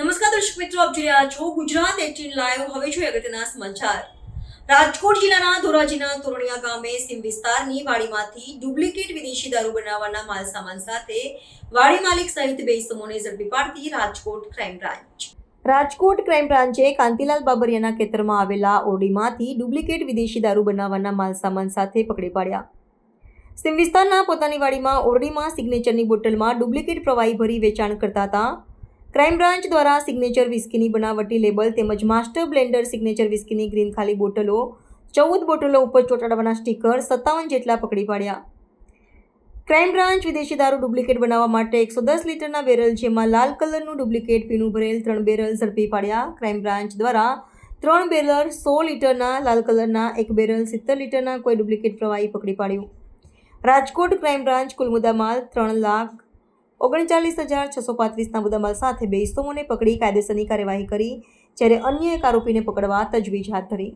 મિત્રો, આપ જોઈ રહ્યા છો ગુજરાત એટીન લાઈવ. હવે જોઈએ અગત્યના સમાચાર. રાજકોટ જિલ્લાના ધોરાજીના તોરણિયા ગામે સીમ વિસ્તારની વાડીમાંથી ડુપ્લિકેટ વિદેશી દારૂ બનાવવાના માલ સામાન સાથે વાડી માલિક સહિત બે ઇસમોને ઝડપી પાડતી Rajkot crime branch. Rajkot crime બ્રાન્ચે Kantilal બાબરિયાના ખેતરમાં આવેલા ઓરડીમાંથી ડુપ્લિકેટ વિદેશી દારૂ બનાવવાના માલ સામાન સાથે પકડી પાડ્યા. સીમ વિસ્તારના પોતાની વાડીમાં ઓરડીમાં સિગ્નેચરની બોટલમાં ડુપ્લિકેટ પ્રવાહી ભરી વેચાણ કરતા હતા ક્રાઇમ બ્રાન્ચ દ્વારા સિગ્નેચર વિસ્કીની બનાવટી લેબલ તેમજ માસ્ટર બ્લેન્ડર સિગ્નેચર વિસ્કીની ગ્રીન ખાલી બોટલો, ચૌદ બોટલો ઉપર ચોંટાડવાના સ્ટીકર સત્તાવન જેટલા પકડી પાડ્યા. ક્રાઇમ બ્રાન્ચ વિદેશી દારૂ ડુપ્લિકેટ બનાવવા માટે એકસો દસ લીટરના બેરલ જેમાં લાલ કલરનું ડુપ્લિકેટ પીણું ભરેલ ત્રણ બેરલ ઝડપી પાડ્યા. ક્રાઇમ બ્રાન્ચ દ્વારા ત્રણ બેરલ સો લીટરના લાલ કલરના, એક બેરલ સિત્તેર લીટરના કોઈ ડુપ્લિકેટ પ્રવાહી પકડી પાડ્યું. રાજકોટ ક્રાઇમ બ્રાન્ચ કુલ મુદ્દામાલ ત્રણ લાખ ઓગણચાલીસ હજાર છસો પાંત્રીસના મુદ્દામાલ સાથે બે ઇસમોને પકડી કાયદેસરની કાર્યવાહી કરી, જ્યારે અન્ય એક આરોપીને પકડવા તજવીજ હાથ ધરી.